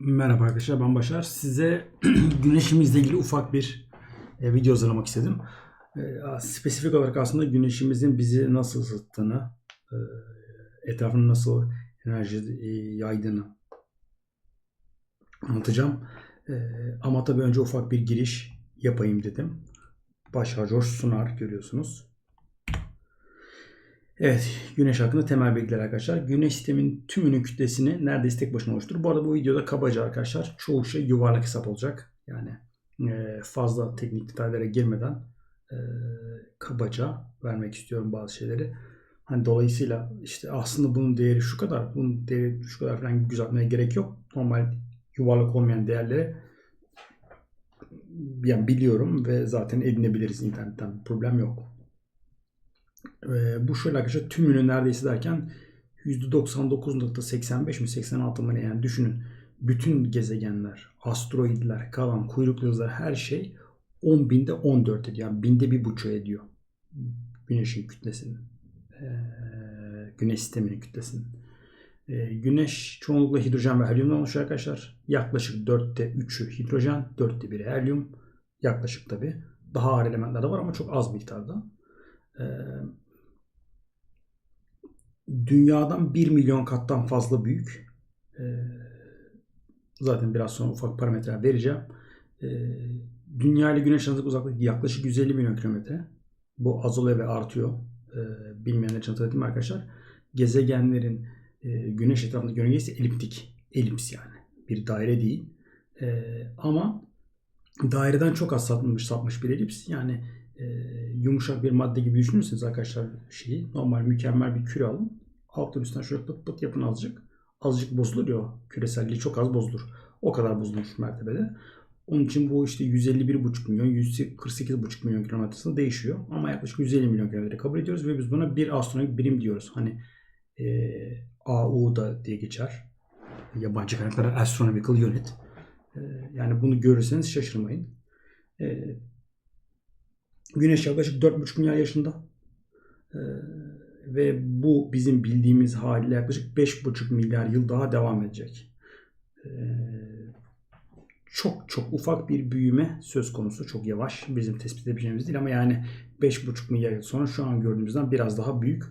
Merhaba arkadaşlar ben Başar. Size güneşimizle ilgili ufak bir e, video hazırlamak istedim. E, spesifik olarak aslında güneşimizin bizi nasıl ısıttığını, e, etrafını nasıl enerji e, yaydığını anlatacağım. E, ama tabii önce ufak bir giriş yapayım dedim. Başar Coş Sunar görüyorsunuz. Evet, Güneş hakkında temel bilgiler arkadaşlar. Güneş sistemin tümünün kütlesini neredeyse tek başına oluşturur. Bu arada bu videoda kabaca arkadaşlar çoğu şey yuvarlak hesap olacak. Yani e, fazla teknik detaylara girmeden e, kabaca vermek istiyorum bazı şeyleri. Hani dolayısıyla işte aslında bunun değeri şu kadar, bunun değeri şu kadar falan düzeltmeye gerek yok. Normal yuvarlak olmayan değerleri yani biliyorum ve zaten edinebiliriz internetten. Problem yok. Bu şöyle arkadaşlar tümünü neredeyse derken %99.85 mi 86 mı yani düşünün. Bütün gezegenler, asteroidler, kalan kuyruklu yıldızlar her şey 10 binde 14 ediyor. Yani binde bir buçuk ediyor. Güneşin kütlesinin. E, güneş sisteminin kütlesinin. E, güneş çoğunlukla hidrojen ve helyumdan oluşuyor arkadaşlar. Yaklaşık 4'te 3'ü hidrojen, 4'te 1'i helyum. Yaklaşık tabi. Daha ağır elementler de var ama çok az miktarda. Ee, dünyadan 1 milyon kattan fazla büyük. Ee, zaten biraz sonra ufak parametreler vereceğim. Ee, Dünya ile Güneş arasındaki uzaklık yaklaşık 150 milyon kilometre. Bu azalıyor ve artıyor. Bilmeyenler için hatırlatayım arkadaşlar. Gezegenlerin e, Güneş etrafındaki yörüngesi eliptik. Elips yani. Bir daire değil. Ama daireden çok az sapmış, sapmış bir elips. Yani e, yumuşak bir madde gibi düşünürseniz arkadaşlar şeyi normal mükemmel bir küre alın. Alttan üstten şöyle pıt pıt yapın azıcık. Azıcık bozulur ya küreselliği çok az bozulur. O kadar bozulmuş mertebede. Onun için bu işte 151,5 milyon, 148,5 milyon kilometresinde değişiyor. Ama yaklaşık 150 milyon kilometre kabul ediyoruz ve biz buna bir astronomik birim diyoruz. Hani e, AU da diye geçer. Yabancı kaynaklara Astronomical Unit. E, yani bunu görürseniz şaşırmayın. E, Güneş yaklaşık 4,5 milyar yaşında. Ee, ve bu bizim bildiğimiz haliyle yaklaşık 5,5 milyar yıl daha devam edecek. Ee, çok çok ufak bir büyüme söz konusu. Çok yavaş. Bizim tespit edebileceğimiz değil ama yani 5,5 milyar yıl sonra şu an gördüğümüzden biraz daha büyük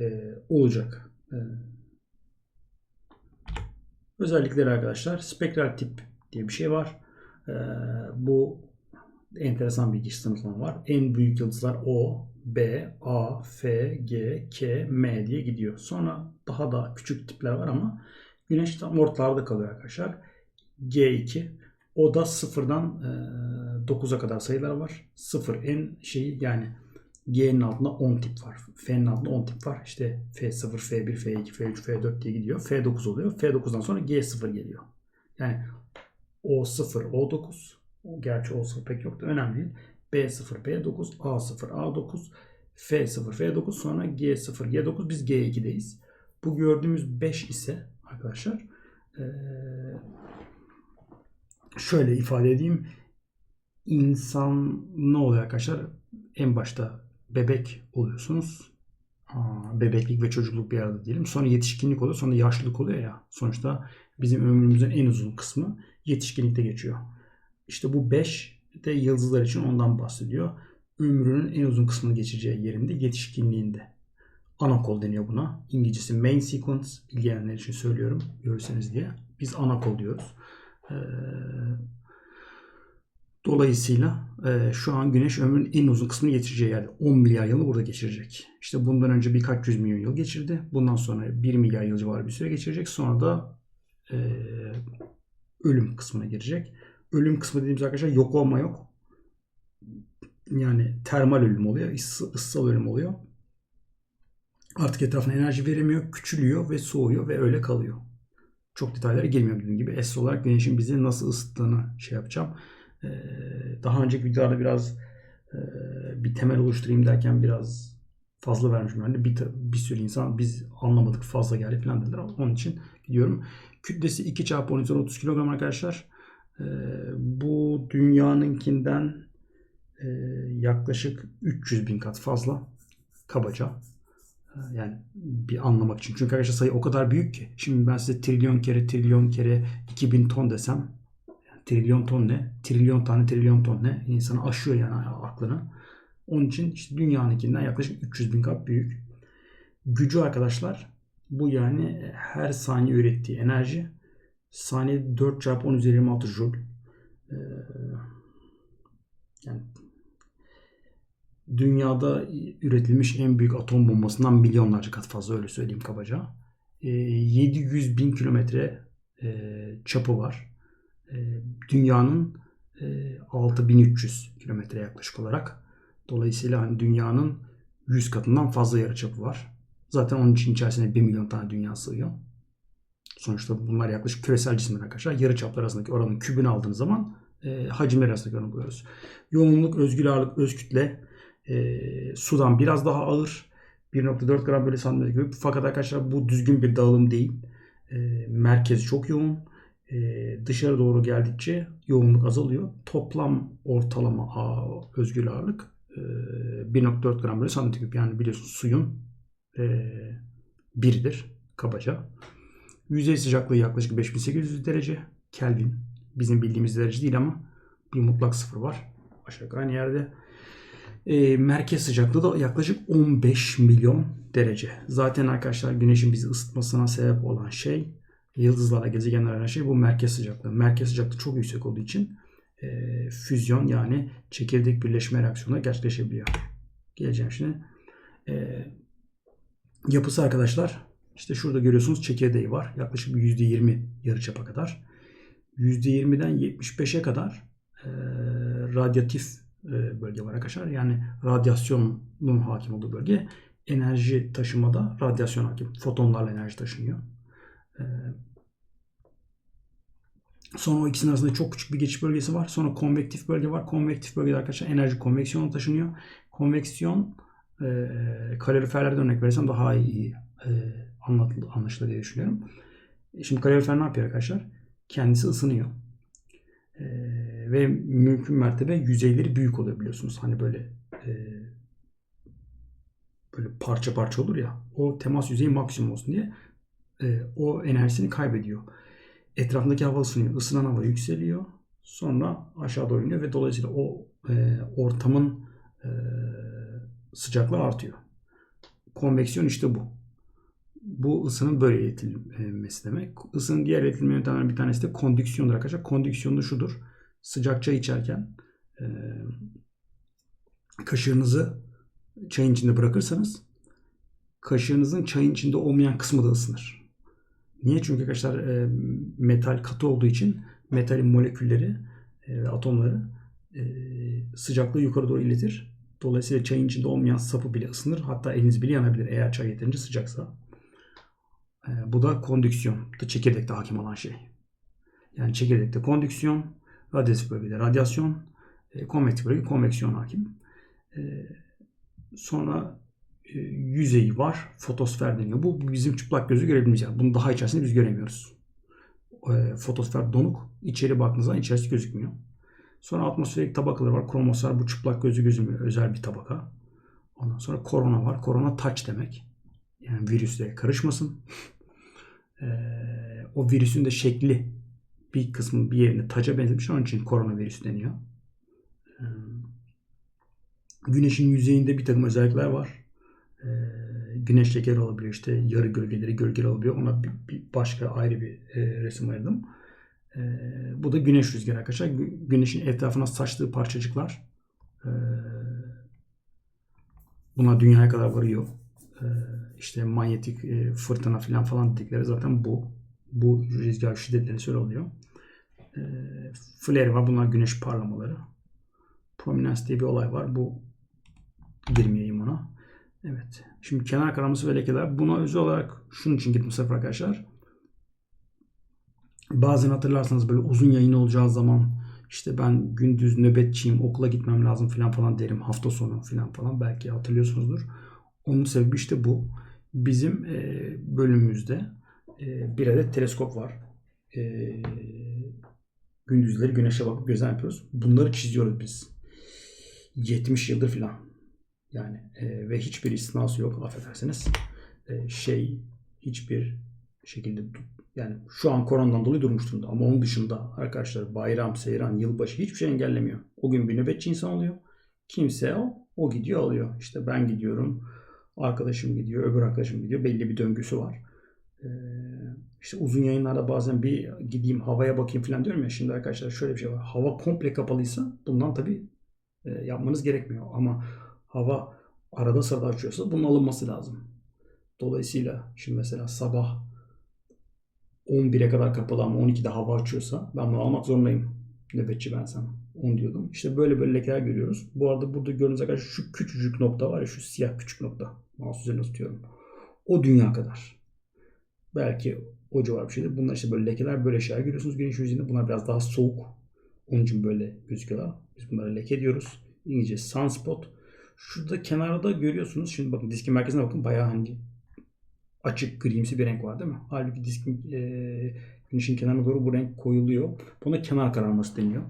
e, olacak. E, özellikleri arkadaşlar spektral tip diye bir şey var. E, bu enteresan bir giriş sınıflama var. En büyük yıldızlar O, B, A, F, G, K, M diye gidiyor. Sonra daha da küçük tipler var ama Güneş tam ortalarda kalıyor arkadaşlar. G2 o da sıfırdan e, 9'a kadar sayılar var. Sıfır en şeyi yani G'nin altında 10 tip var. F'nin altında 10 tip var. İşte F0, F1, F2, F3, F4 diye gidiyor. F9 oluyor. F9'dan sonra G0 geliyor. Yani O0, O9, Gerçi olsa pek yoktu. Önemli değil. B0, B9, A0, A9, F0, F9 sonra G0, G9 biz G2'deyiz. Bu gördüğümüz 5 ise arkadaşlar şöyle ifade edeyim. İnsan ne oluyor arkadaşlar? En başta bebek oluyorsunuz. bebeklik ve çocukluk bir arada diyelim. Sonra yetişkinlik oluyor. Sonra yaşlılık oluyor ya. Sonuçta bizim ömrümüzün en uzun kısmı yetişkinlikte geçiyor. İşte bu 5 de yıldızlar için ondan bahsediyor. Ömrünün en uzun kısmını geçireceği yerinde yetişkinliğinde. Anakol deniyor buna. İngilizcesi main sequence. İlgilenenler için söylüyorum. Görürseniz diye. Biz anakol diyoruz. Ee, dolayısıyla e, şu an Güneş ömrünün en uzun kısmını geçireceği yerde. 10 milyar yılı burada geçirecek. İşte bundan önce birkaç yüz milyon yıl geçirdi. Bundan sonra 1 milyar yıl civarı bir süre geçirecek. Sonra da e, ölüm kısmına girecek ölüm kısmı dediğimiz arkadaşlar yok olma yok. Yani termal ölüm oluyor, ıssal ölüm oluyor. Artık etrafına enerji veremiyor, küçülüyor ve soğuyor ve öyle kalıyor. Çok detaylara girmiyorum dediğim gibi. Esas olarak güneşin bizi nasıl ısıttığını şey yapacağım. Ee, daha önceki videolarda biraz e, bir temel oluşturayım derken biraz fazla vermişim. Yani bir, bir sürü insan biz anlamadık fazla geldi falan dediler. Onun için gidiyorum. Kütlesi 2 çarpı 10 30 kilogram arkadaşlar. Ee, bu dünyanınkinden e, yaklaşık 300 bin kat fazla kabaca. Ee, Yani bir anlamak için. Çünkü arkadaşlar sayı o kadar büyük ki. Şimdi ben size trilyon kere trilyon kere 2000 ton desem yani trilyon ton ne? Trilyon tane trilyon ton ne? İnsanı aşıyor yani aklını. Onun için işte dünyanınkinden yaklaşık 300 bin kat büyük. Gücü arkadaşlar bu yani her saniye ürettiği enerji saniyede 4 çarpı 10 üzeri 26 joule. Ee, yani dünyada üretilmiş en büyük atom bombasından milyonlarca kat fazla öyle söyleyeyim kabaca. Ee, 700 bin kilometre e, çapı var. Ee, dünyanın e, 6300 kilometre yaklaşık olarak. Dolayısıyla hani dünyanın 100 katından fazla yarıçapı var. Zaten onun için içerisine 1 milyon tane dünya sığıyor. Sonuçta bunlar yaklaşık küresel cisimler arkadaşlar. Yarıçaplar arasındaki oranın kübünü aldığınız zaman e, hacimler arasındaki oranı buluyoruz. Yoğunluk, özgül ağırlık, öz kütle e, sudan biraz daha ağır. 1.4 gram bölü santimetre küp. Fakat arkadaşlar bu düzgün bir dağılım değil. E, merkezi çok yoğun. E, dışarı doğru geldikçe yoğunluk azalıyor. Toplam ortalama ağ, özgül ağırlık e, 1.4 gram bölü santimetre küp. Yani biliyorsunuz suyun e, biridir kabaca. Yüzey sıcaklığı yaklaşık 5800 derece Kelvin. Bizim bildiğimiz derece değil ama bir mutlak sıfır var. Aşağı yukarı aynı yerde. E, merkez sıcaklığı da yaklaşık 15 milyon derece. Zaten arkadaşlar güneşin bizi ısıtmasına sebep olan şey yıldızlarla gezegenler olan şey bu merkez sıcaklığı. Merkez sıcaklığı çok yüksek olduğu için e, füzyon yani çekirdek birleşme reaksiyonu gerçekleşebiliyor. Geleceğim şimdi. E, yapısı arkadaşlar işte şurada görüyorsunuz çekirdeği var. Yaklaşık %20 yarıçapa kadar. %20'den 75'e kadar e, radyatif e, bölge var arkadaşlar. Yani radyasyonun hakim olduğu bölge. Enerji taşımada radyasyon hakim. Fotonlarla enerji taşınıyor. E, sonra o ikisinin arasında çok küçük bir geçiş bölgesi var. Sonra konvektif bölge var. Konvektif bölgede arkadaşlar enerji konveksiyona taşınıyor. Konveksiyon e, kaloriferlerden örnek verirsem daha iyi e, anlatılır, anlaşılır diye düşünüyorum. Şimdi kalorifer ne yapıyor arkadaşlar? Kendisi ısınıyor. Ee, ve mümkün mertebe yüzeyleri büyük oluyor biliyorsunuz. Hani böyle e, böyle parça parça olur ya. O temas yüzeyi maksimum olsun diye e, o enerjisini kaybediyor. Etrafındaki hava ısınıyor. Isınan hava yükseliyor. Sonra aşağı doğru iniyor ve dolayısıyla o e, ortamın e, sıcaklığı artıyor. Konveksiyon işte bu bu ısının böyle iletilmesi demek. Isının diğer iletilme yöntemlerinden bir tanesi de kondüksiyondur arkadaşlar. Kondüksiyon da şudur. Sıcak çay içerken e, kaşığınızı çayın içinde bırakırsanız kaşığınızın çayın içinde olmayan kısmı da ısınır. Niye? Çünkü arkadaşlar e, metal katı olduğu için metalin molekülleri ve e, atomları e, sıcaklığı yukarı doğru iletir. Dolayısıyla çayın içinde olmayan sapı bile ısınır. Hatta eliniz bile yanabilir eğer çay yeterince sıcaksa. E, bu da kondüksiyon. Da çekirdekte hakim olan şey. Yani çekirdekte kondüksiyon, radyatif bölgede radyasyon, e, konvektif bölgede konveksiyon hakim. E, sonra e, yüzeyi var. Fotosfer deniyor. Bu bizim çıplak gözü yer. Bunu daha içerisinde biz göremiyoruz. E, fotosfer donuk. İçeri baktığınız zaman içerisi gözükmüyor. Sonra atmosferik tabakaları var. Kromosfer bu çıplak gözü gözükmüyor. Özel bir tabaka. Ondan sonra korona var. Korona touch demek. Yani virüsle karışmasın. Ee, o virüsün de şekli bir kısmı bir yerine taca benzemiş. Onun için koronavirüs deniyor. Ee, güneşin yüzeyinde bir takım özellikler var. Ee, güneş şekeri olabiliyor. işte yarı gölgeleri gölgeli olabiliyor. Ona bir, bir başka ayrı bir e, resim ayırdım. Bu da güneş rüzgarı arkadaşlar. Güneşin etrafına saçtığı parçacıklar e, buna dünyaya kadar varıyor. E, işte manyetik e, fırtına falan falan dedikleri zaten bu. Bu rüzgar şiddetleri şöyle oluyor. E, flare var. Bunlar güneş parlamaları. Prominence diye bir olay var. Bu girmeyeyim ona. Evet. Şimdi kenar karaması ve lekeler. Buna özel olarak şunun için gittim sıfır arkadaşlar. Bazen hatırlarsanız böyle uzun yayın olacağı zaman işte ben gündüz nöbetçiyim okula gitmem lazım falan falan derim hafta sonu falan falan belki hatırlıyorsunuzdur. Onun sebebi işte bu. Bizim e, bölümümüzde e, bir adet teleskop var. E, gündüzleri güneşe bakıp gözlem yapıyoruz. Bunları çiziyoruz biz. 70 yıldır falan. Yani e, ve hiçbir istisnası yok affedersiniz. Şey hiçbir şekilde yani şu an koronadan dolayı durmuş durumda. Ama onun dışında arkadaşlar bayram, seyran, yılbaşı hiçbir şey engellemiyor. O gün bir nöbetçi insan oluyor. Kimse o, o gidiyor alıyor. İşte ben gidiyorum, arkadaşım gidiyor, öbür arkadaşım gidiyor. Belli bir döngüsü var. Ee, işte uzun yayınlarda bazen bir gideyim havaya bakayım falan diyorum ya. Şimdi arkadaşlar şöyle bir şey var. Hava komple kapalıysa bundan tabii e, yapmanız gerekmiyor. Ama hava arada sırada açıyorsa bunun alınması lazım. Dolayısıyla şimdi mesela sabah 11'e kadar kapalı ama 12'de hava açıyorsa ben bunu almak zorundayım. Nöbetçi bensem. 10 diyordum. İşte böyle böyle lekeler görüyoruz. Bu arada burada gördüğünüz arkadaşlar şu küçücük nokta var ya şu siyah küçük nokta. Mouse üzerine tutuyorum. O dünya kadar. Belki o civar bir şeydir. Bunlar işte böyle lekeler böyle şeyler görüyorsunuz güneş yüzeyinde. Bunlar biraz daha soğuk. Onun için böyle gözüküyorlar. Biz bunlara leke diyoruz. İngilizce sunspot. Şurada kenarda görüyorsunuz. Şimdi bakın diskin merkezine bakın. Bayağı hani açık grimsi bir renk var değil mi? Halbuki diskin e, güneşin kenarına doğru bu renk koyuluyor. Buna kenar kararması deniyor.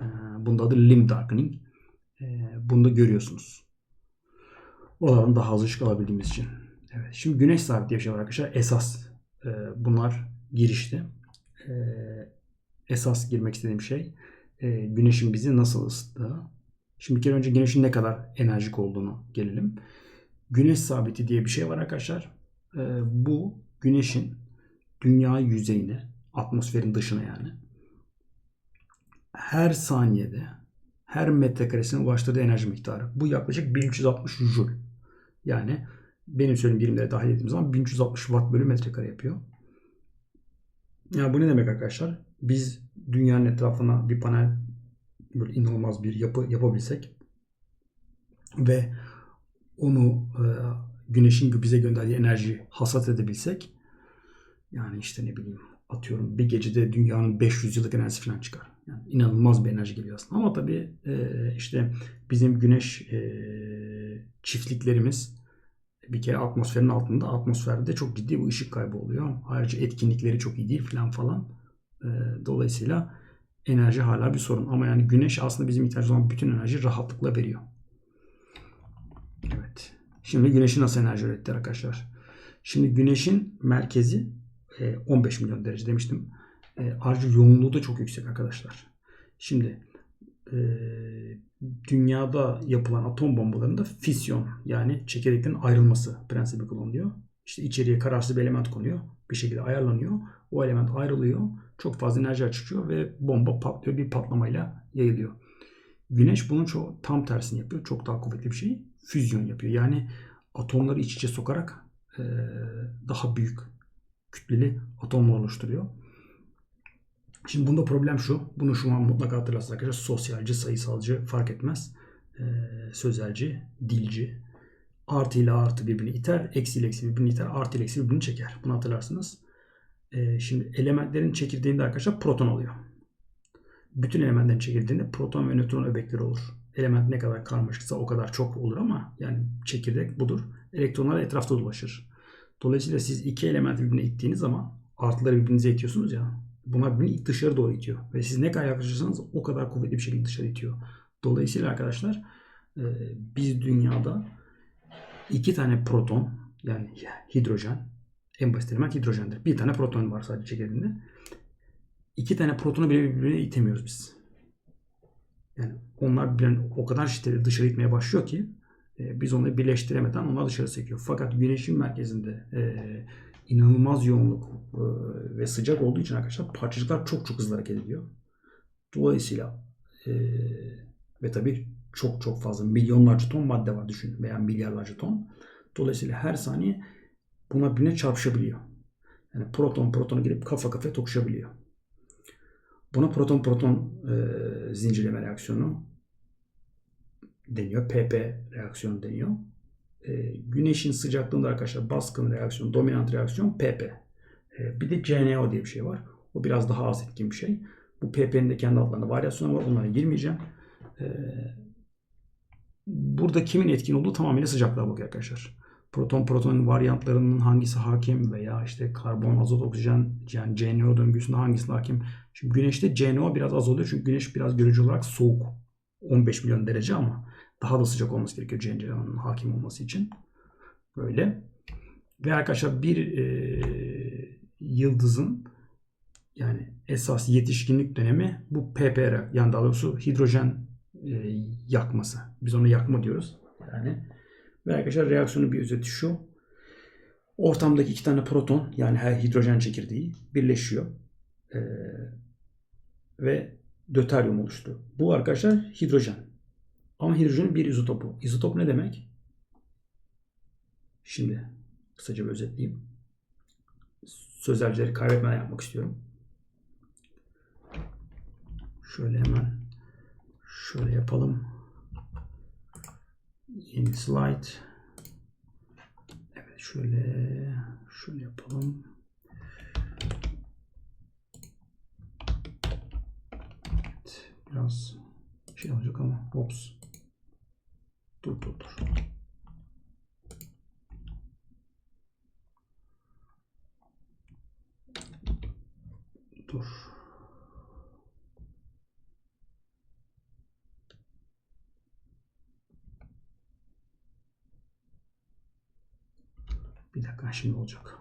E, bunda adı limb darkening. E, bunu da görüyorsunuz. Oradan daha az ışık alabildiğimiz için. Evet. Şimdi güneş sabit diye bir şey var arkadaşlar. Esas e, bunlar girişti. E, esas girmek istediğim şey e, güneşin bizi nasıl ısıttığı. Şimdi bir kere önce güneşin ne kadar enerjik olduğunu gelelim. Güneş sabiti diye bir şey var arkadaşlar. E, bu güneşin dünya yüzeyine, atmosferin dışına yani her saniyede her metrekaresine ulaştırdığı enerji miktarı. Bu yaklaşık 1360 joule. Yani benim söylediğim birimlere dahil ettiğim zaman 1360 watt bölü metrekare yapıyor. Yani bu ne demek arkadaşlar? Biz dünyanın etrafına bir panel böyle inanılmaz bir yapı yapabilsek ve onu e, güneşin bize gönderdiği enerjiyi hasat edebilsek yani işte ne bileyim atıyorum bir gecede dünyanın 500 yıllık enerjisi falan çıkar. Yani inanılmaz bir enerji geliyor aslında. Ama tabii e, işte bizim güneş e, çiftliklerimiz bir kere atmosferin altında atmosferde çok ciddi bir ışık kaybı oluyor. Ayrıca etkinlikleri çok iyi değil falan falan. E, dolayısıyla enerji hala bir sorun. Ama yani güneş aslında bizim ihtiyacımız olan bütün enerji rahatlıkla veriyor. Evet. Şimdi güneşin nasıl enerji üretti arkadaşlar? Şimdi güneşin merkezi 15 e, milyon derece demiştim. E, ayrıca yoğunluğu da çok yüksek arkadaşlar. Şimdi e, dünyada yapılan atom bombalarında fisyon yani çekirdeklerin ayrılması prensibi kullanılıyor. İşte içeriye kararsız bir element konuyor. Bir şekilde ayarlanıyor. O element ayrılıyor. Çok fazla enerji açıyor ve bomba patlıyor. Bir patlamayla yayılıyor. Güneş bunun çok tam tersini yapıyor. Çok daha kuvvetli bir şey. Füzyon yapıyor. Yani atomları iç içe sokarak e, daha büyük kütleli atomlar oluşturuyor. Şimdi bunda problem şu. Bunu şu an mutlaka hatırlarsınız arkadaşlar. Sosyalci, sayısalcı fark etmez. Ee, sözelci, dilci. Artı ile artı birbirini iter. Eksi ile eksi birbirini iter. Artı ile eksi birbirini çeker. Bunu hatırlarsınız. Ee, şimdi elementlerin çekirdeğinde arkadaşlar proton oluyor. Bütün elementlerin çekirdeğinde proton ve nötron öbekleri olur. Element ne kadar karmaşıksa o kadar çok olur ama yani çekirdek budur. Elektronlar etrafta dolaşır. Dolayısıyla siz iki elementi birbirine ittiğiniz zaman artıları birbirinize itiyorsunuz ya bunlar birbirini dışarı doğru itiyor. Ve siz ne kadar yaklaşırsanız o kadar kuvvetli bir şekilde dışarı itiyor. Dolayısıyla arkadaşlar e, biz dünyada iki tane proton yani hidrojen en basit element hidrojendir. Bir tane proton var sadece çekirdeğinde. İki tane protonu bile birbirine itemiyoruz biz. Yani onlar birbirine o kadar şiddetli dışarı itmeye başlıyor ki e, biz onları birleştiremeden onlar dışarı sekiyor. Fakat güneşin merkezinde e, inanılmaz yoğunluk e, ve sıcak olduğu için arkadaşlar parçacıklar çok çok hızlı hareket ediyor. Dolayısıyla e, ve tabii çok çok fazla milyonlarca ton madde var düşün veya milyarlarca ton. Dolayısıyla her saniye buna birine çarpışabiliyor. Yani proton protona girip kafa kafaya tokuşabiliyor. Buna proton proton e, zincirleme reaksiyonu deniyor. PP reaksiyonu deniyor e, güneşin sıcaklığında arkadaşlar baskın reaksiyon, dominant reaksiyon PP. E, bir de CNO diye bir şey var. O biraz daha az etkin bir şey. Bu PP'nin de kendi adlarında varyasyonu var. Onlara girmeyeceğim. E, burada kimin etkin olduğu tamamıyla sıcaklığa bakıyor arkadaşlar. Proton proton varyantlarının hangisi hakim veya işte karbon, azot, oksijen yani CNO döngüsünde hangisi hakim. Şimdi güneşte CNO biraz az oluyor çünkü güneş biraz görücü olarak soğuk. 15 milyon derece ama Daha da sıcak olması gerekiyor CNC'nin hakim olması için. Böyle. Ve arkadaşlar bir e, yıldızın yani esas yetişkinlik dönemi bu PPR yani daha doğrusu hidrojen e, yakması. Biz ona yakma diyoruz. Yani ve arkadaşlar reaksiyonun bir özeti şu. Ortamdaki iki tane proton yani her hidrojen çekirdeği birleşiyor. E, ve döteryum oluştu. Bu arkadaşlar hidrojen. Ama hidrojenin bir izotopu. İzotop ne demek? Şimdi kısaca bir özetleyeyim. Sözelcileri kaybetmeden yapmak istiyorum. Şöyle hemen şöyle yapalım. Yeni slide. Evet şöyle şöyle yapalım. Biraz şey olacak ama ops. Dur dur dur. Dur. Dakika şimdi olacak.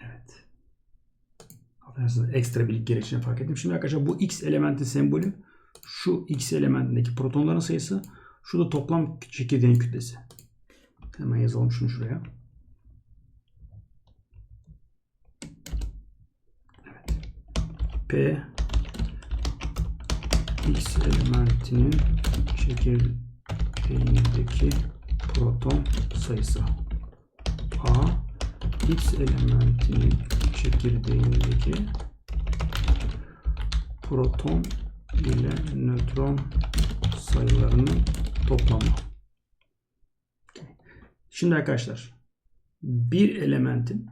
Evet. Affedersiniz ekstra bilgi gerekçeni fark ettim. Şimdi arkadaşlar bu X elementi sembolü şu X elementindeki protonların sayısı şu da toplam çekirdeğin kütlesi. Hemen yazalım şunu şuraya. Evet. P X elementinin çekirdeğindeki proton sayısı. A X elementinin çekirdeğindeki proton ile nötron sayılarının toplamı. Şimdi arkadaşlar bir elementin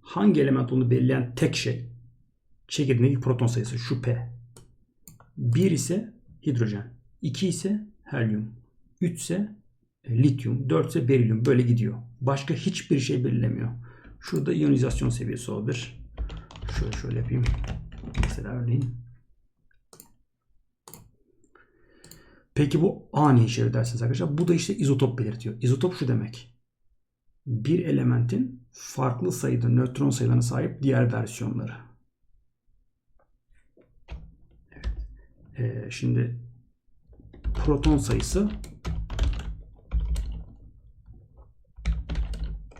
hangi element olduğunu belirleyen tek şey çekirdeğindeki proton sayısı şu P. 1 ise hidrojen, 2 ise helyum, 3 ise lityum, 4 ise berilyum böyle gidiyor. Başka hiçbir şey belirlemiyor. Şurada iyonizasyon seviyesi olabilir. Şöyle şöyle yapayım. Mesela örneğin. Peki bu A ne işe dersiniz arkadaşlar? Bu da işte izotop belirtiyor. İzotop şu demek. Bir elementin farklı sayıda nötron sayılarına sahip diğer versiyonları. Evet. Ee, şimdi proton sayısı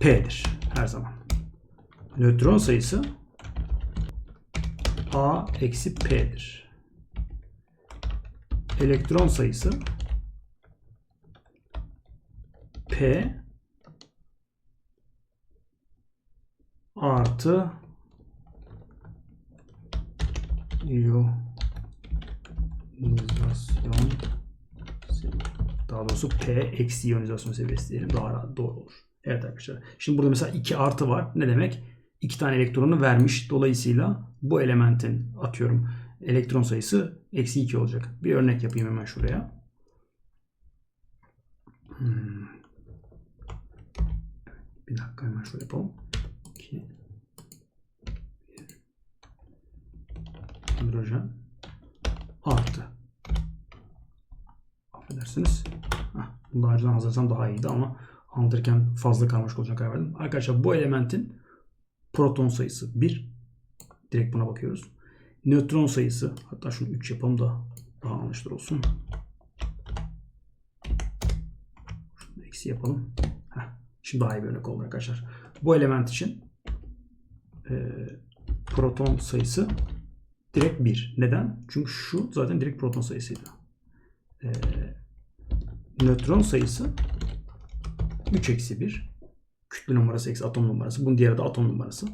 P'dir her zaman. Nötron sayısı A eksi P'dir. Elektron sayısı P artı iyonizasyon daha doğrusu P eksi iyonizasyon seviyesi diyelim daha doğru olur. Evet arkadaşlar. Şimdi burada mesela 2 artı var. Ne demek? 2 tane elektronu vermiş. Dolayısıyla bu elementin atıyorum elektron sayısı eksi 2 olacak. Bir örnek yapayım hemen şuraya. Hmm. Bir dakika hemen şöyle yapalım. 2 hidrojen artı. Affedersiniz. Heh, bunu daha önceden hazırlasam daha iyiydi ama anlatırken fazla karmaşık olacak karar verdim. Arkadaşlar bu elementin proton sayısı 1. Direkt buna bakıyoruz. Nötron sayısı hatta şunu 3 yapalım da daha anlaşılır olsun. Şunu eksi yapalım. Heh, şimdi daha iyi bir örnek oldu arkadaşlar. Bu element için e, proton sayısı direkt 1. Neden? Çünkü şu zaten direkt proton sayısıydı. E, nötron sayısı 3 eksi 1. Kütle numarası eksi atom numarası. Bunun diğeri de atom numarası.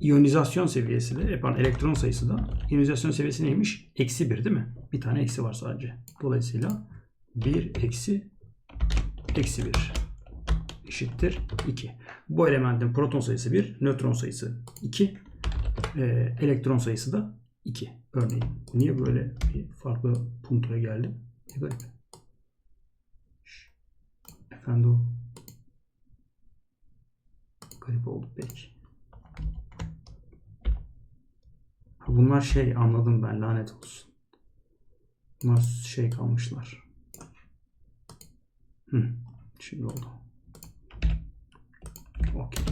İyonizasyon seviyesi de, yapan elektron sayısı da iyonizasyon seviyesi neymiş? Eksi 1 değil mi? Bir tane eksi var sadece. Dolayısıyla 1 eksi eksi 1 eşittir 2. Bu elementin proton sayısı 1, nötron sayısı 2, e, elektron sayısı da 2. Örneğin. Niye böyle bir farklı puntoya geldi? Ne garip. Efendim garip oldu belki. bunlar şey anladım ben lanet olsun. Bunlar şey kalmışlar. Hı, şimdi oldu. Okey.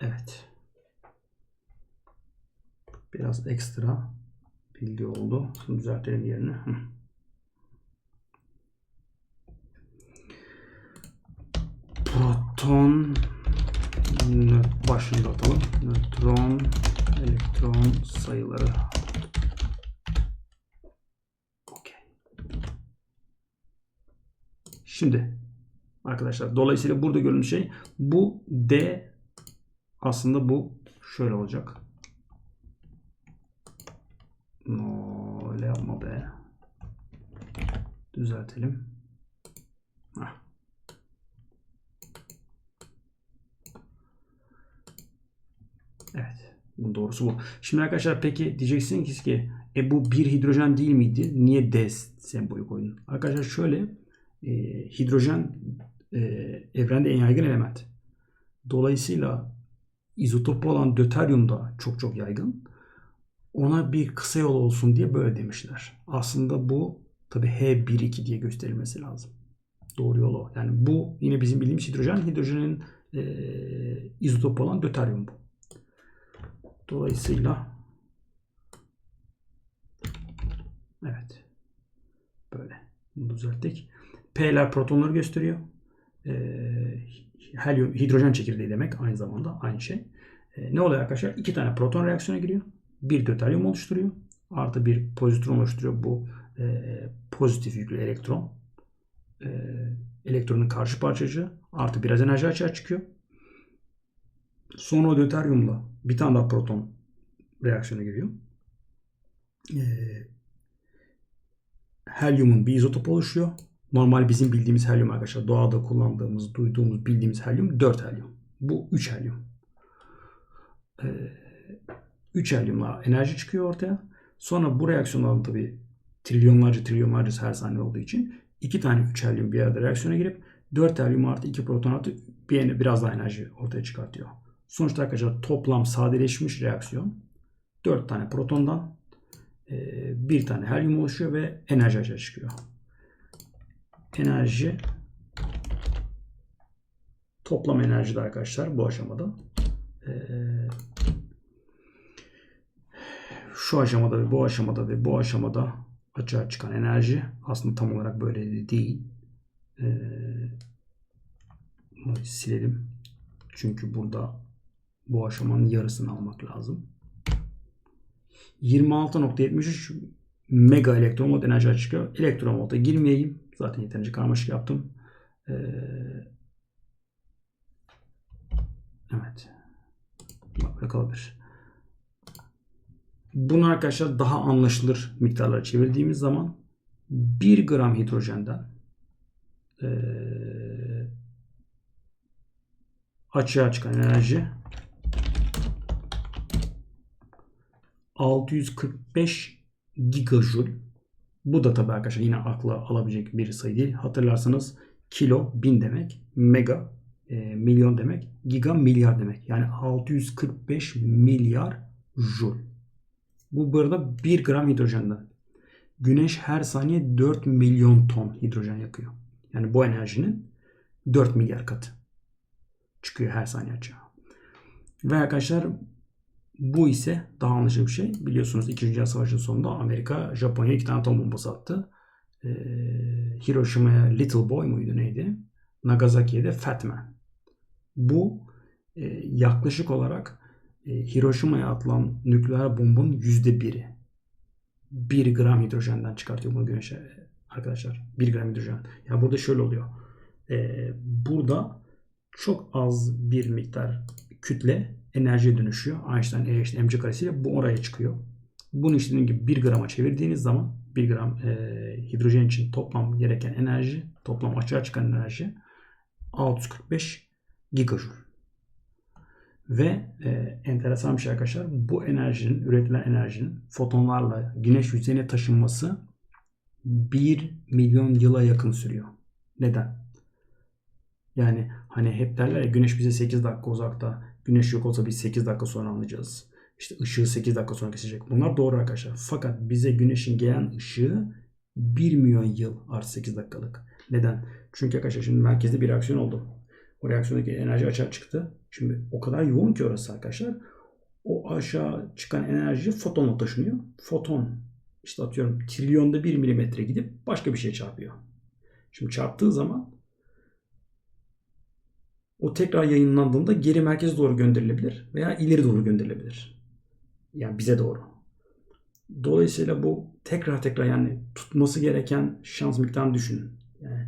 Evet. Biraz ekstra bilgi oldu. Şimdi düzeltelim yerini. Proton başını atalım. Nötron, elektron sayıları. Okey. Şimdi arkadaşlar dolayısıyla burada görünen şey bu D aslında bu şöyle olacak. No, öyle yapma be. Düzeltelim. Heh. Evet. Bu doğrusu bu. Şimdi arkadaşlar peki diyeceksiniz ki e bu bir hidrojen değil miydi? Niye D sembolü koydun? Arkadaşlar şöyle e, hidrojen e, evrende en yaygın element. Dolayısıyla izotopu olan döteryum da çok çok yaygın. Ona bir kısa yol olsun diye böyle demişler. Aslında bu tabi H12 diye gösterilmesi lazım. Doğru yol o. Yani bu yine bizim bildiğimiz hidrojen. Hidrojenin e, izotopu olan döteryum bu. Dolayısıyla evet böyle bunu düzelttik. P'ler protonları gösteriyor. E, helyum, hidrojen çekirdeği demek aynı zamanda aynı şey. E, ne oluyor arkadaşlar? İki tane proton reaksiyona giriyor. Bir döteryum oluşturuyor. Artı bir pozitron oluşturuyor. Bu e, pozitif yüklü elektron. E, elektronun karşı parçacığı. Artı biraz enerji açığa çıkıyor. Sonra döteryumla bir tane daha proton reaksiyona giriyor. E, helyumun bir izotopu oluşuyor. Normal bizim bildiğimiz helyum arkadaşlar. Doğada kullandığımız, duyduğumuz, bildiğimiz helyum 4 helyum. Bu 3 helyum. Ee, 3 helyumla enerji çıkıyor ortaya. Sonra bu reaksiyonların tabi trilyonlarca trilyonlarca her saniye olduğu için iki tane 3 helyum bir arada reaksiyona girip 4 helyum artı 2 proton artı bir, biraz daha enerji ortaya çıkartıyor. Sonuçta arkadaşlar toplam sadeleşmiş reaksiyon 4 tane protondan bir tane helyum oluşuyor ve enerji açığa çıkıyor enerji toplam enerji de arkadaşlar bu aşamada ee, şu aşamada ve bu aşamada ve bu aşamada açığa çıkan enerji aslında tam olarak böyle değil. Ee, silelim. Çünkü burada bu aşamanın yarısını almak lazım. 26.73 mega elektron volt enerji çıkıyor. Elektron volta girmeyeyim. Zaten yeterince karmaşık yaptım. Ee, evet. Böyle kalabilir. Bunu arkadaşlar daha anlaşılır miktarlara çevirdiğimiz zaman 1 gram hidrojenden açığa çıkan enerji 645 gigajoule bu da tabii arkadaşlar yine akla alabilecek bir sayı değil. Hatırlarsanız kilo bin demek, mega e, milyon demek, giga milyar demek. Yani 645 milyar joule. Bu burada 1 gram hidrojenden. Güneş her saniye 4 milyon ton hidrojen yakıyor. Yani bu enerjinin 4 milyar katı çıkıyor her saniye açığa. Ve arkadaşlar bu ise daha anlaşılır bir şey. Biliyorsunuz 2. Dünya Savaşı'nın sonunda Amerika Japonya'ya iki tane atom bombası attı. Ee, Hiroşima'ya Little Boy muydu neydi? Nagasaki'ye de Fat Man. Bu e, yaklaşık olarak Hiroşima'ya atılan nükleer bombun yüzde biri. 1 gram hidrojenden çıkartıyor bunu güneşe arkadaşlar. 1 gram hidrojen. Ya burada şöyle oluyor. Ee, burada çok az bir miktar kütle enerjiye dönüşüyor. Einstein E eşit mc karesiyle bu oraya çıkıyor. Bunu işte dediğim gibi 1 grama çevirdiğiniz zaman 1 gram e, hidrojen için toplam gereken enerji, toplam açığa çıkan enerji 645 gigajoule. Ve e, enteresan bir şey arkadaşlar. Bu enerjinin, üretilen enerjinin fotonlarla güneş yüzeyine taşınması 1 milyon yıla yakın sürüyor. Neden? Yani hani hep derler ya güneş bize 8 dakika uzakta. Güneş yok olsa biz 8 dakika sonra anlayacağız. işte ışığı 8 dakika sonra kesecek. Bunlar doğru arkadaşlar. Fakat bize güneşin gelen ışığı 1 milyon yıl artı 8 dakikalık. Neden? Çünkü arkadaşlar şimdi merkezde bir reaksiyon oldu. O reaksiyondaki enerji açığa çıktı. Şimdi o kadar yoğun ki orası arkadaşlar. O aşağı çıkan enerji fotonla taşınıyor. Foton işte atıyorum trilyonda bir milimetre gidip başka bir şey çarpıyor. Şimdi çarptığı zaman o tekrar yayınlandığında geri merkeze doğru gönderilebilir veya ileri doğru gönderilebilir. Yani bize doğru. Dolayısıyla bu tekrar tekrar yani tutması gereken şans miktarını düşünün. Yani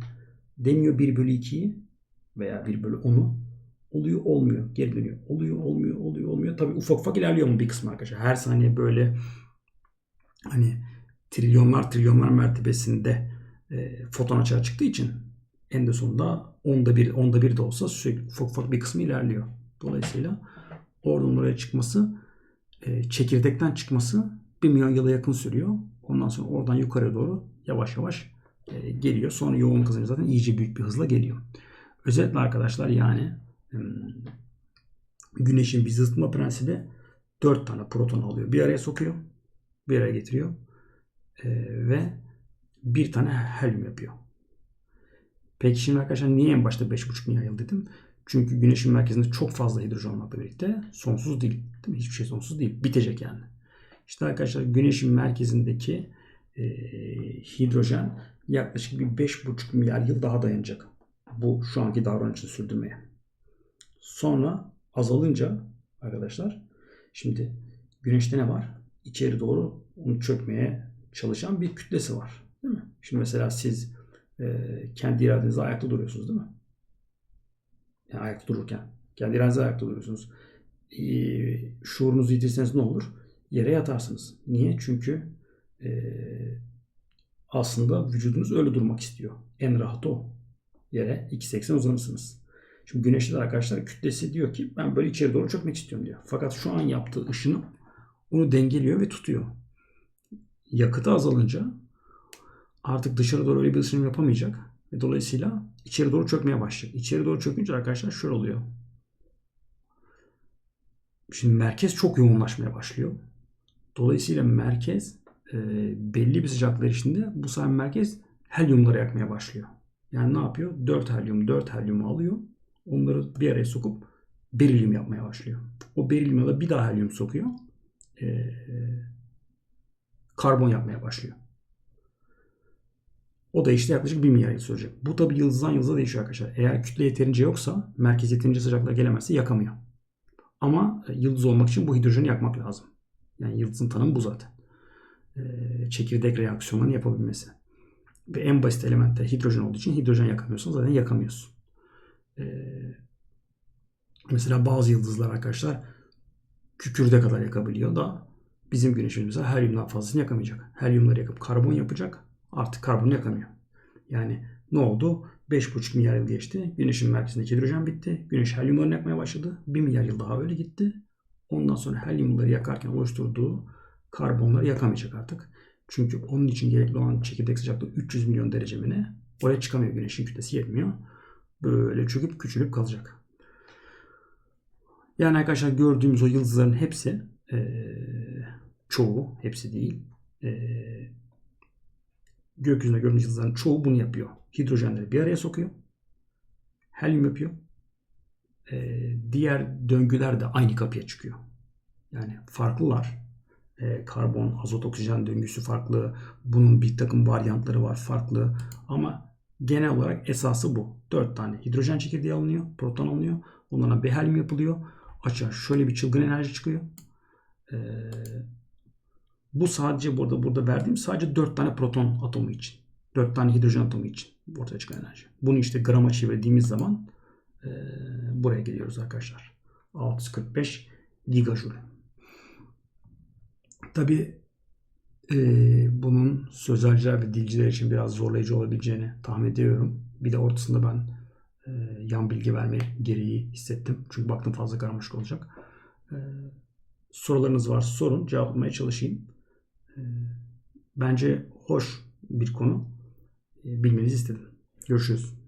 deniyor 1 bölü 2'yi veya 1 bölü 10'u oluyor olmuyor geri dönüyor. Oluyor olmuyor oluyor olmuyor. Tabii ufak ufak ilerliyor mu bir kısmı arkadaşlar. Her saniye böyle hani trilyonlar trilyonlar mertebesinde e, foton açığa çıktığı için en de sonunda onda bir, onda bir de olsa sürekli ufak ufak bir kısmı ilerliyor. Dolayısıyla oradan oraya çıkması e, çekirdekten çıkması 1 milyon yıla yakın sürüyor. Ondan sonra oradan yukarı doğru yavaş yavaş e, geliyor. Sonra yoğun kazanıyor zaten iyice büyük bir hızla geliyor. Özetle arkadaşlar yani güneşin bir zıtma prensibi 4 tane proton alıyor. Bir araya sokuyor. Bir araya getiriyor. E, ve bir tane helyum yapıyor. Peki şimdi arkadaşlar niye en başta 5,5 milyar yıl dedim? Çünkü güneşin merkezinde çok fazla hidrojen olmakla birlikte sonsuz değil. Değil mi? Hiçbir şey sonsuz değil. Bitecek yani. İşte arkadaşlar güneşin merkezindeki e, hidrojen yaklaşık bir 5,5 milyar yıl daha dayanacak. Bu şu anki davranışı sürdürmeye. Sonra azalınca arkadaşlar şimdi güneşte ne var? İçeri doğru onu çökmeye çalışan bir kütlesi var. Değil mi? Şimdi mesela siz e, kendi iradenizle ayakta duruyorsunuz değil mi? Yani ayakta dururken. Kendi iradenizle ayakta duruyorsunuz. E, şuurunuzu yitirseniz ne olur? Yere yatarsınız. Niye? Çünkü e, aslında vücudunuz öyle durmak istiyor. En rahat o. Yere 2.80 uzanırsınız. Şimdi güneşte de arkadaşlar kütlesi diyor ki ben böyle içeri doğru çökmek istiyorum diyor. Fakat şu an yaptığı ışını onu dengeliyor ve tutuyor. Yakıtı azalınca artık dışarı doğru öyle bir ısınım yapamayacak. Ve dolayısıyla içeri doğru çökmeye başlayacak. İçeri doğru çökünce arkadaşlar şöyle oluyor. Şimdi merkez çok yoğunlaşmaya başlıyor. Dolayısıyla merkez e, belli bir sıcaklık eriştiğinde bu sefer merkez helyumları yakmaya başlıyor. Yani ne yapıyor? 4 helyum 4 helyumu alıyor. Onları bir araya sokup berilyum yapmaya başlıyor. O berilyuma da bir daha helyum sokuyor. E, karbon yapmaya başlıyor. O da işte yaklaşık 1 milyar yıl sürecek. Bu tabi yıldızdan yıldıza değişiyor arkadaşlar. Eğer kütle yeterince yoksa merkez yeterince sıcaklığa gelemezse yakamıyor. Ama e, yıldız olmak için bu hidrojeni yakmak lazım. Yani yıldızın tanımı bu zaten. Ee, çekirdek reaksiyonlarını yapabilmesi. Ve en basit element de hidrojen olduğu için hidrojen yakamıyorsun zaten yakamıyorsun. Ee, mesela bazı yıldızlar arkadaşlar kükürde kadar yakabiliyor da bizim güneşimiz mesela helyumdan fazlasını yakamayacak. Helyumları yakıp karbon yapacak artık karbonu yakamıyor. Yani ne oldu? 5,5 milyar yıl geçti. Güneşin merkezindeki hidrojen bitti. Güneş helyumlarını yakmaya başladı. 1 milyar yıl daha öyle gitti. Ondan sonra helyumları yakarken oluşturduğu karbonları yakamayacak artık. Çünkü onun için gerekli olan çekirdek sıcaklığı 300 milyon derece mi ne? Oraya çıkamıyor. Güneşin kütlesi yetmiyor. Böyle çöküp küçülüp kalacak. Yani arkadaşlar gördüğümüz o yıldızların hepsi ee, çoğu, hepsi değil. Ee, gökyüzünde gördüğümüz yıldızların çoğu bunu yapıyor. Hidrojenleri bir araya sokuyor. Helyum yapıyor. Ee, diğer döngüler de aynı kapıya çıkıyor. Yani farklılar. Ee, karbon, azot, oksijen döngüsü farklı. Bunun bir takım varyantları var farklı. Ama genel olarak esası bu. 4 tane hidrojen çekirdeği alınıyor. Proton alınıyor. Onlara bir helyum yapılıyor. Açığa şöyle bir çılgın enerji çıkıyor. Ee, bu sadece burada burada verdiğim sadece 4 tane proton atomu için. 4 tane hidrojen atomu için ortaya çıkan enerji. Bunu işte grama çevirdiğimiz zaman e, buraya geliyoruz arkadaşlar. 645 gigajoule. Tabi e, bunun sözelciler ve dilciler için biraz zorlayıcı olabileceğini tahmin ediyorum. Bir de ortasında ben e, yan bilgi verme gereği hissettim. Çünkü baktım fazla karmaşık olacak. E, sorularınız varsa sorun. Cevaplamaya çalışayım. E, bence hoş bir konu. E, bilmenizi istedim. Görüşürüz.